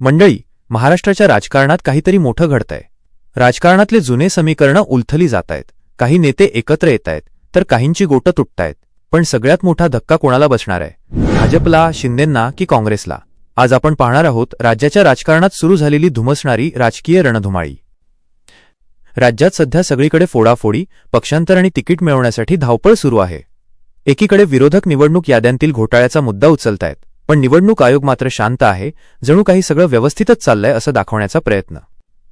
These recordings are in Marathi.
मंडळी महाराष्ट्राच्या राजकारणात काहीतरी मोठं घडतंय. राजकारणातले जुने समीकरणं उलथली जातायत. काही नेते एकत्र येतायत तर काहींची गोटं तुटतायत. पण सगळ्यात मोठा धक्का कोणाला बसणार आहे? भाजपला शिंदेंना की काँग्रेसला? आज आपण पाहणार आहोत राज्याच्या राजकारणात सुरू झालेली धुमसणारी राजकीय रणधुमाळी. राज्यात सध्या सगळीकडे फोडाफोडी पक्षांतर आणि तिकीट मिळवण्यासाठी धावपळ सुरू आहे. एकीकडे विरोधक निवडणूक याद्यांतील घोटाळ्याचा मुद्दा उचलतायत. पण निवडणूक आयोग मात्र शांत आहे जणू काही सगळं व्यवस्थितच चाललंय असं दाखवण्याचा प्रयत्न.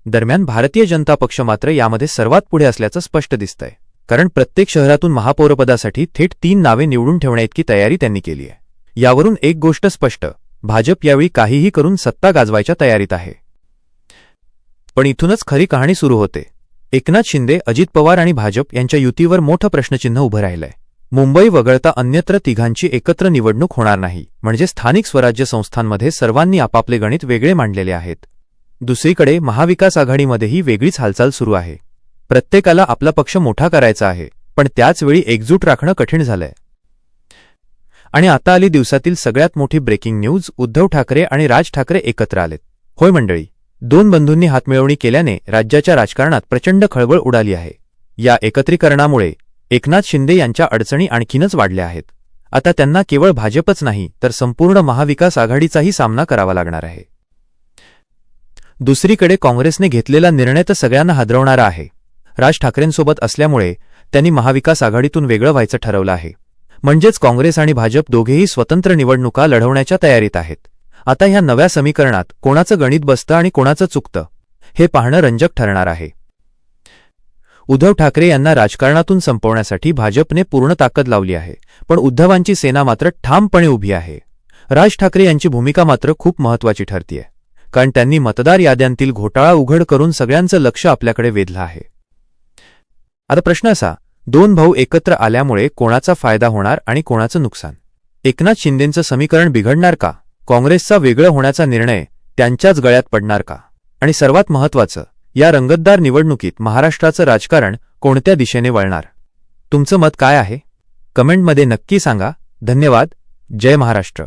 दरम्यान भारतीय जनता पक्ष मात्र यामध्ये सर्वात पुढे असल्याचं स्पष्ट दिसतंय. कारण प्रत्येक शहरातून महापौरपदासाठी थेट तीन नावे निवडून ठेवण्याइतकी तयारी त्यांनी केली आहे यावरून एक गोष्ट स्पष्ट भाजप यावेळी काहीही करून सत्ता गाजवायच्या तयारीत आहे. पण इथूनच खरी कहाणी सुरू होते. एकनाथ शिंदे अजित पवार आणि भाजप यांच्या युतीवर मोठं प्रश्नचिन्ह उभं राहिलंय. मुंबई वगळता अन्यत्र तिघांची एकत्र निवडणूक होणार नाही म्हणजे स्थानिक स्वराज्य संस्थांमध्ये सर्वांनी आपापले गणित वेगळे मांडलेले आहेत. दुसरीकडे महाविकास आघाडीमध्येही वेगळीच हालचाल सुरू आहे. प्रत्येकाला आपला पक्ष मोठा करायचा आहे पण त्याचवेळी एकजूट राखणं कठीण झालंय. आणि आता आली दिवसातील सगळ्यात मोठी ब्रेकिंग न्यूज उद्धव ठाकरे आणि राज ठाकरे एकत्र आलेत. होय मंडळी दोन बंधूंनी हातमिळवणी केल्याने राज्याच्या राजकारणात प्रचंड खळबळ उडाली आहे. या एकत्रीकरणामुळे एकनाथ शिंदे यांच्या अडचणी आणखीनच वाढल्या आहेत. आता त्यांना केवळ भाजपच नाही तर संपूर्ण महाविकास आघाडीचाही सामना करावा लागणार आहे. दुसरीकडे काँग्रेसने घेतलेला निर्णय तर सगळ्यांना हादरवणारा आहे. राज ठाकरेंसोबत असल्यामुळे त्यांनी महाविकास आघाडीतून वेगळं व्हायचं ठरवलं आहे. म्हणजेच काँग्रेस आणि भाजप दोघेही स्वतंत्र निवडणुका लढवण्याच्या तयारीत आहेत. आता ह्या नव्या समीकरणात कोणाचं गणित बसतं आणि कोणाचं चुकतं हे पाहणं रंजक ठरणार आहे. उद्धव ठाकरे यांना राजकारणातून संपवण्यासाठी भाजपने पूर्ण ताकद लावली आहे पण उद्धवांची सेना मात्र ठामपणे उभी आहे. राज ठाकरे यांची भूमिका मात्र खूप महत्वाची ठरतीये. कारण त्यांनी मतदार याद्यांतील घोटाळा उघड करून सगळ्यांचं लक्ष आपल्याकडे वेधलं आहे. आता प्रश्न असा दोन भाऊ एकत्र आल्यामुळे कोणाचा फायदा होणार आणि कोणाचं नुकसान? एकनाथ शिंदेंचं समीकरण बिघडणार का? काँग्रेसचा वेगळं होण्याचा निर्णय त्यांच्याच गळ्यात पडणार का? आणि सर्वात महत्वाचं या रंगतदार निवडणुकीत महाराष्ट्राचं राजकारण कोणत्या दिशेने वळणार? तुमचं मत काय आहे? कमेंटमध्ये नक्की सांगा. धन्यवाद. जय महाराष्ट्र.